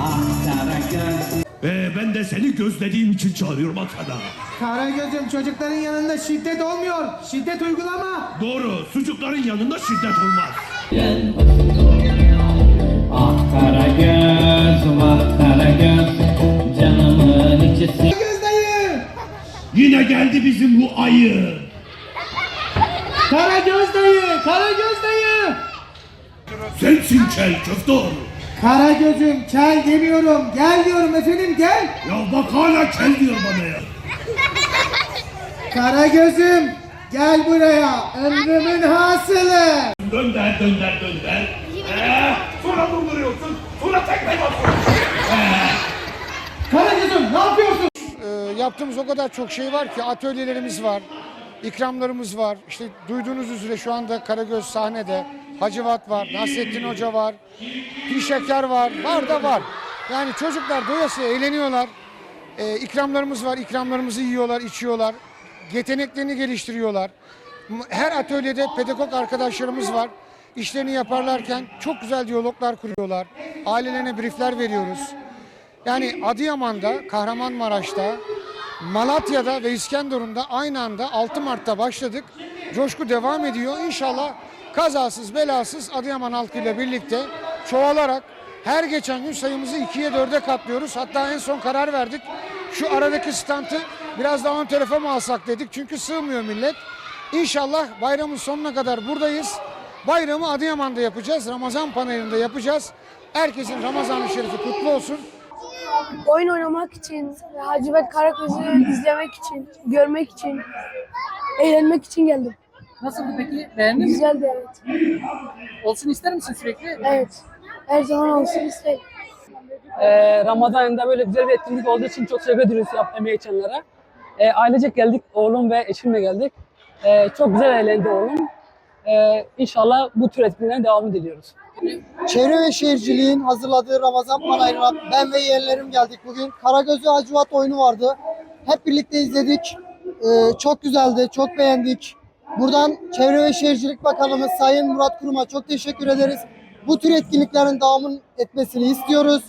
Ah Karagöz Ee, ben de seni gözlediğim için çağırıyorum Ankara. Karagöz'üm çocukların yanında şiddet olmuyor. Şiddet uygulama. Doğru, sucukların yanında şiddet olmaz. Ah Karagöz vah Karagöz Canımın içisi Karagöz dayı. Yine geldi bizim bu ayı. Karagöz dayı. Karagöz dayı. Sensin kel köftor. Karagöz'üm kel demiyorum. Gel diyorum efendim gel. Ya bak hala kel diyor bana ya. Karagöz'üm gel buraya. Ömrümün hasılı. Dönder dönder dönder. Ee, sonra durduruyorsun. Sonra tekme basıyorsun. Karagöz'üm ne yapıyorsun? Ee, yaptığımız o kadar çok şey var ki atölyelerimiz var, ikramlarımız var. İşte duyduğunuz üzere şu anda Karagöz sahnede. Hacivat var, Nasrettin Hoca var, Pir Şeker var, var da var. Yani çocuklar doyasıya eğleniyorlar. Ee, ikramlarımız var, ikramlarımızı yiyorlar, içiyorlar. Yeteneklerini geliştiriyorlar. Her atölyede pedagog arkadaşlarımız var. İşlerini yaparlarken çok güzel diyaloglar kuruyorlar. Ailelerine briefler veriyoruz. Yani Adıyaman'da, Kahramanmaraş'ta, Malatya'da ve İskenderun'da aynı anda 6 Mart'ta başladık. Coşku devam ediyor. İnşallah kazasız belasız Adıyaman halkıyla birlikte çoğalarak her geçen gün sayımızı 2'ye 4'e katlıyoruz. Hatta en son karar verdik. Şu aradaki stantı biraz daha ön tarafa mı alsak dedik. Çünkü sığmıyor millet. İnşallah bayramın sonuna kadar buradayız. Bayramı Adıyaman'da yapacağız. Ramazan panelinde yapacağız. Herkesin Ramazan-ı Şerifi kutlu olsun. Oyun oynamak için, Hacıbet Karaköz'ü izlemek için, görmek için, eğlenmek için geldim. Nasıldı peki? Beğendin mi? Güzeldi evet. Olsun ister misin sürekli? Evet. Her zaman olsun isterim. Ee, Ramazan ayında böyle güzel bir etkinlik olduğu için çok teşekkür ediyoruz yap emeği geçenlere. Ee, ailecek geldik, oğlum ve eşimle geldik. Ee, çok güzel eğlendi oğlum. Ee, inşallah bu tür etkinliklerin devamını diliyoruz. Çevre ve Şehirciliğin hazırladığı Ramazan panayına ben ve yeğenlerim geldik bugün. Karagözü Hacivat oyunu vardı. Hep birlikte izledik. Ee, çok güzeldi, çok beğendik. Buradan Çevre ve Şehircilik Bakanımız Sayın Murat Kurum'a çok teşekkür ederiz. Bu tür etkinliklerin devamın etmesini istiyoruz.